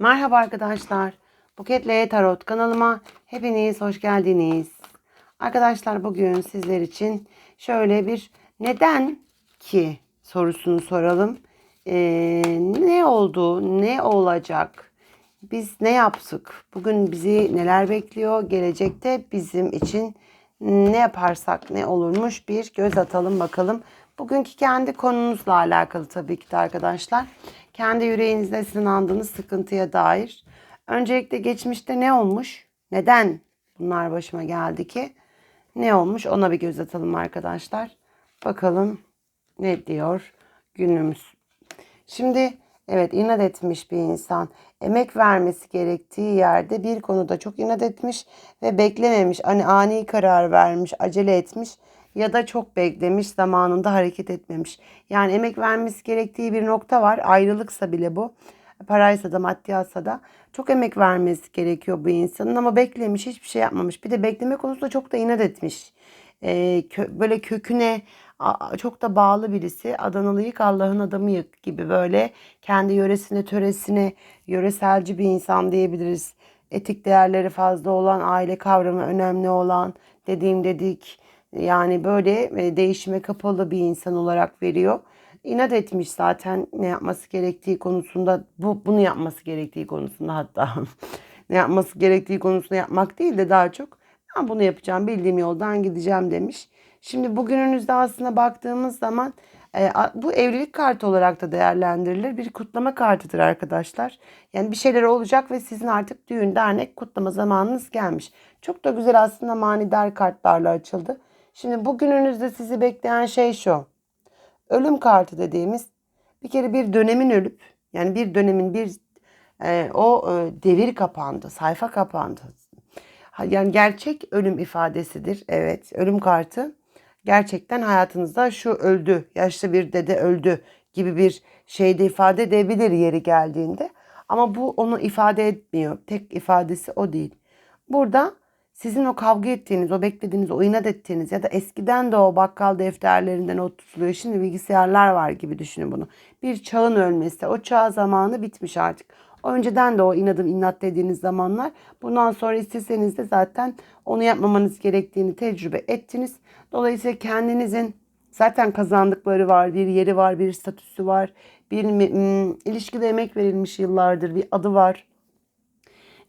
Merhaba arkadaşlar. Buketle Tarot kanalıma hepiniz hoş geldiniz. Arkadaşlar bugün sizler için şöyle bir neden ki sorusunu soralım. Ee, ne oldu? Ne olacak? Biz ne yaptık? Bugün bizi neler bekliyor? Gelecekte bizim için ne yaparsak ne olurmuş bir göz atalım bakalım. Bugünkü kendi konunuzla alakalı tabii ki de arkadaşlar. Kendi yüreğinizde sınandığınız sıkıntıya dair. Öncelikle geçmişte ne olmuş? Neden bunlar başıma geldi ki? Ne olmuş? Ona bir göz atalım arkadaşlar. Bakalım ne diyor günümüz. Şimdi evet inat etmiş bir insan. Emek vermesi gerektiği yerde bir konuda çok inat etmiş ve beklememiş. Hani ani karar vermiş, acele etmiş ya da çok beklemiş, zamanında hareket etmemiş. Yani emek vermesi gerektiği bir nokta var. Ayrılıksa bile bu. Paraysa da maddiyatsa da çok emek vermesi gerekiyor bu insanın ama beklemiş hiçbir şey yapmamış. Bir de bekleme konusunda çok da inat etmiş. Ee, kö- böyle köküne çok da bağlı birisi. Adanalı yık Allah'ın adamı yık gibi böyle kendi yöresine töresine yöreselci bir insan diyebiliriz. Etik değerleri fazla olan, aile kavramı önemli olan, dediğim dedik. Yani böyle e, değişime kapalı bir insan olarak veriyor. İnat etmiş zaten ne yapması gerektiği konusunda bu bunu yapması gerektiği konusunda hatta ne yapması gerektiği konusunda yapmak değil de daha çok ben bunu yapacağım bildiğim yoldan gideceğim demiş. Şimdi bugününüzde aslında baktığımız zaman e, bu evlilik kartı olarak da değerlendirilir. Bir kutlama kartıdır arkadaşlar. Yani bir şeyler olacak ve sizin artık düğün, dernek, kutlama zamanınız gelmiş. Çok da güzel aslında manidar kartlarla açıldı. Şimdi bugününüzde sizi bekleyen şey şu. Ölüm kartı dediğimiz bir kere bir dönemin ölüp yani bir dönemin bir e, o e, devir kapandı, sayfa kapandı. Yani gerçek ölüm ifadesidir. Evet, ölüm kartı gerçekten hayatınızda şu öldü, yaşlı bir dede öldü gibi bir şeyde ifade edebilir yeri geldiğinde. Ama bu onu ifade etmiyor. Tek ifadesi o değil. Burada sizin o kavga ettiğiniz, o beklediğiniz, o inat ettiğiniz ya da eskiden de o bakkal defterlerinde not tutuluyor. Şimdi bilgisayarlar var gibi düşünün bunu. Bir çağın ölmesi, o çağ zamanı bitmiş artık. Önceden de o inadım inat dediğiniz zamanlar. Bundan sonra isteseniz de zaten onu yapmamanız gerektiğini tecrübe ettiniz. Dolayısıyla kendinizin zaten kazandıkları var, bir yeri var, bir statüsü var. Bir ilişkide emek verilmiş yıllardır bir adı var.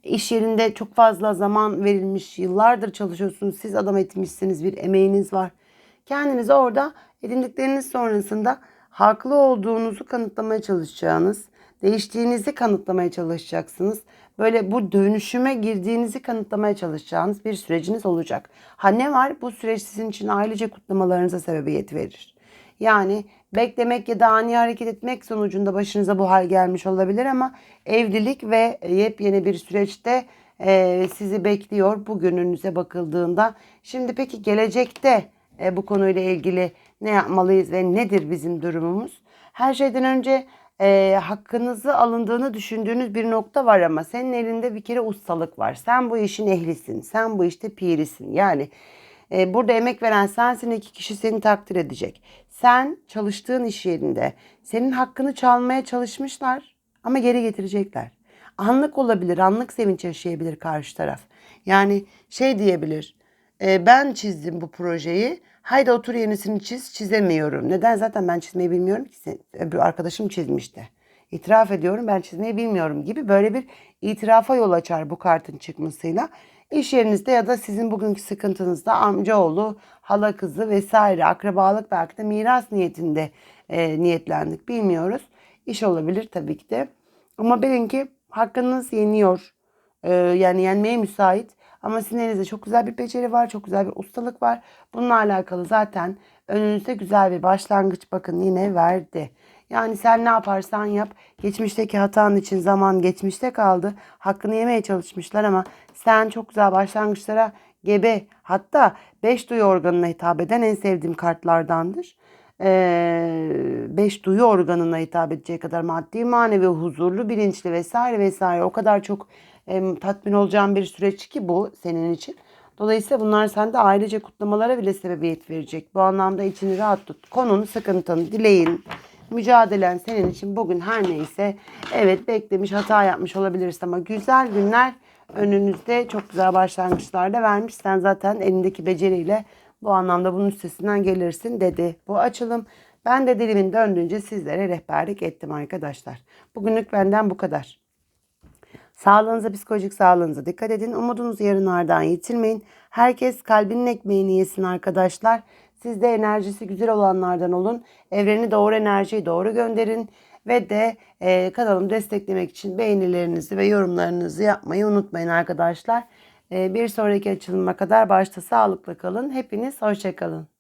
İş yerinde çok fazla zaman verilmiş, yıllardır çalışıyorsunuz. Siz adam etmişsiniz, bir emeğiniz var. Kendinizi orada edindikleriniz sonrasında haklı olduğunuzu kanıtlamaya çalışacağınız, değiştiğinizi kanıtlamaya çalışacaksınız. Böyle bu dönüşüme girdiğinizi kanıtlamaya çalışacağınız bir süreciniz olacak. Ha ne var? Bu süreç sizin için ailece kutlamalarınıza sebebiyet verir. Yani beklemek ya da ani hareket etmek sonucunda başınıza bu hal gelmiş olabilir ama evlilik ve yepyeni bir süreçte e, sizi bekliyor bugününüze bakıldığında. Şimdi peki gelecekte e, bu konuyla ilgili ne yapmalıyız ve nedir bizim durumumuz? Her şeyden önce e, hakkınızı alındığını düşündüğünüz bir nokta var ama senin elinde bir kere ustalık var. Sen bu işin ehlisin, sen bu işte pirisin. Yani e, burada emek veren sensin iki kişi seni takdir edecek. Sen çalıştığın iş yerinde senin hakkını çalmaya çalışmışlar ama geri getirecekler. Anlık olabilir, anlık sevinç yaşayabilir karşı taraf. Yani şey diyebilir, e, ben çizdim bu projeyi, haydi otur yenisini çiz, çizemiyorum. Neden? Zaten ben çizmeyi bilmiyorum ki, öbür arkadaşım çizmişti. İtiraf ediyorum ben çizmeyi bilmiyorum gibi böyle bir itirafa yol açar bu kartın çıkmasıyla. İş yerinizde ya da sizin bugünkü sıkıntınızda amcaoğlu, hala kızı vesaire akrabalık belki de miras niyetinde e, niyetlendik bilmiyoruz. İş olabilir tabii ki de. Ama bilin ki hakkınız yeniyor. Ee, yani yenmeye müsait. Ama sizin elinizde çok güzel bir beceri var, çok güzel bir ustalık var. Bununla alakalı zaten önünüzde güzel bir başlangıç bakın yine verdi. Yani sen ne yaparsan yap. Geçmişteki hatan için zaman geçmişte kaldı. Hakkını yemeye çalışmışlar ama sen çok güzel başlangıçlara gebe. Hatta beş duyu organına hitap eden en sevdiğim kartlardandır. Ee, beş duyu organına hitap edeceği kadar maddi, manevi, huzurlu, bilinçli vesaire vesaire o kadar çok em, tatmin olacağın bir süreç ki bu senin için. Dolayısıyla bunlar sende ailece kutlamalara bile sebebiyet verecek. Bu anlamda içini rahat tut. Konun, sıkıntın, dileğin Mücadelen senin için bugün her neyse evet beklemiş hata yapmış olabilirsin ama güzel günler önünüzde çok güzel başlangıçlar da vermiş. Sen zaten elindeki beceriyle bu anlamda bunun üstesinden gelirsin dedi. Bu açılım ben de dilimin döndüğünce sizlere rehberlik ettim arkadaşlar. Bugünlük benden bu kadar. Sağlığınıza, psikolojik sağlığınıza dikkat edin. Umudunuzu yarınlardan yitirmeyin. Herkes kalbinin ekmeğini yesin arkadaşlar. Siz de enerjisi güzel olanlardan olun. Evreni doğru enerjiyi doğru gönderin. Ve de e, kanalımı desteklemek için beğenilerinizi ve yorumlarınızı yapmayı unutmayın arkadaşlar. E, bir sonraki açılıma kadar başta sağlıkla kalın. Hepiniz hoşçakalın.